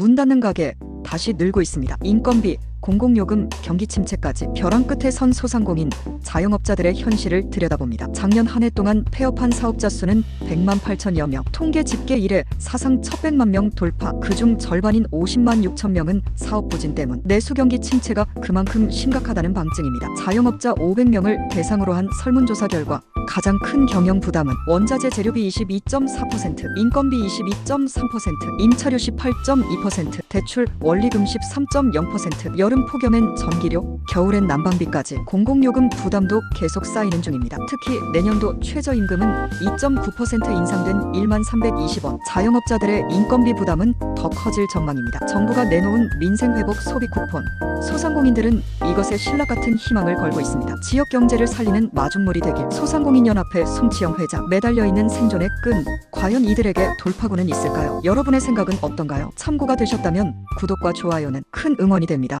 문 닫는 가게 다시 늘고 있습니다. 인건비, 공공요금, 경기 침체까지 벼랑 끝에 선 소상공인, 자영업자들의 현실을 들여다봅니다. 작년 한 해 동안 폐업한 사업자 수는 100만 8천여 명, 통계 집계 이래 사상 1,100만 명 돌파, 그중 절반인 50만 6천 명은 사업 부진 때문. 내수 경기 침체가 그만큼 심각하다는 방증입니다. 자영업자 500명을 대상으로 한 설문조사 결과 가장 큰 경영 부담은 원자재 재료비 22.4%, 인건비 22.3%, 임차료시 8.2%, 대출 원리금시 3.0%, 여름 폭염엔 전기료, 겨울엔 난방비까지 공공요금 부담도 계속 쌓이는 중입니다. 특히 내년도 최저임금은 2.9% 인상된 1만 320원, 자영업자들의 인건비 부담은 더 커질 전망입니다. 정부가 내놓은 민생회복 소비 쿠폰, 소상공인들은 이것에 신라 같은 희망을 걸고 있습니다. 지역 경제를 살리는 마중물이 되길 소상공인 연합회 송치영 회장 매달려 있는 생존의 끈 과연 이들에게 돌파구는 있을까요? 여러분의 생각은 어떤가요? 참고가 되셨다면 구독과 좋아요는 큰 응원이 됩니다.